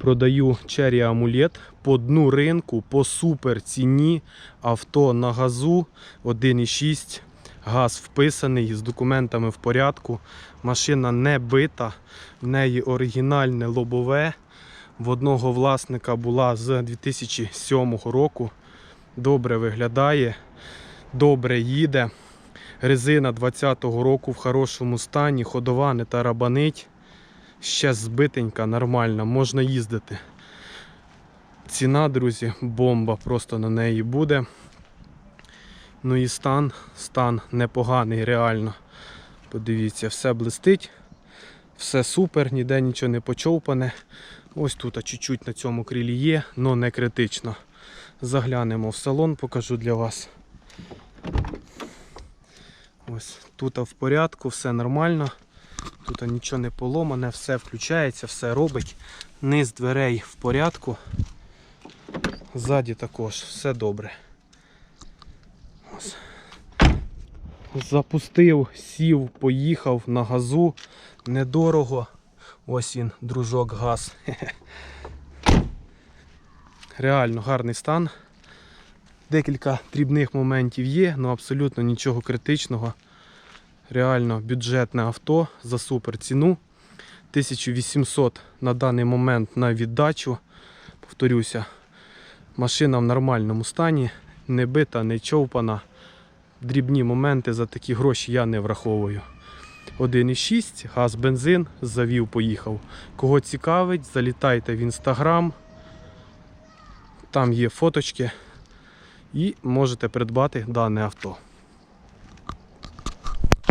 Продаю Cherry Amulet по дну ринку, по супер ціні. Авто на газу 1,6. Газ вписаний з документами в порядку. Машина не бита, в неї оригінальне лобове. В одного власника була з 2007 року. Добре виглядає, добре їде. Резина 20-го року в хорошому стані, ходова не тарабанить. Ще збитенька, нормальна, можна їздити. Ціна, друзі, бомба просто на неї буде. Ну і стан, стан непоганий, реально. Подивіться, все блистить, все супер, ніде нічого не почовпане. Ось тут чуть-чуть на цьому крилі є, але не критично. Заглянемо в салон, покажу для вас. Ось тут в порядку, все нормально. Тут нічого не поломане, все включається, все робить. Низ дверей в порядку. Ззаді також все добре. Ось. Запустив, сів, поїхав на газу. Недорого. Ось він, дружок, газ. Реально гарний стан. Декілька дрібних моментів є, але абсолютно нічого критичного. Реально бюджетне авто за супер ціну. 1800 на даний момент на віддачу. Повторюся, машина в нормальному стані, не бита, не човпана. Дрібні моменти за такі гроші я не враховую. 1,6, газ, бензин, завів, поїхав. Кого цікавить, залітайте в інстаграм. Там є фоточки і можете придбати дане авто.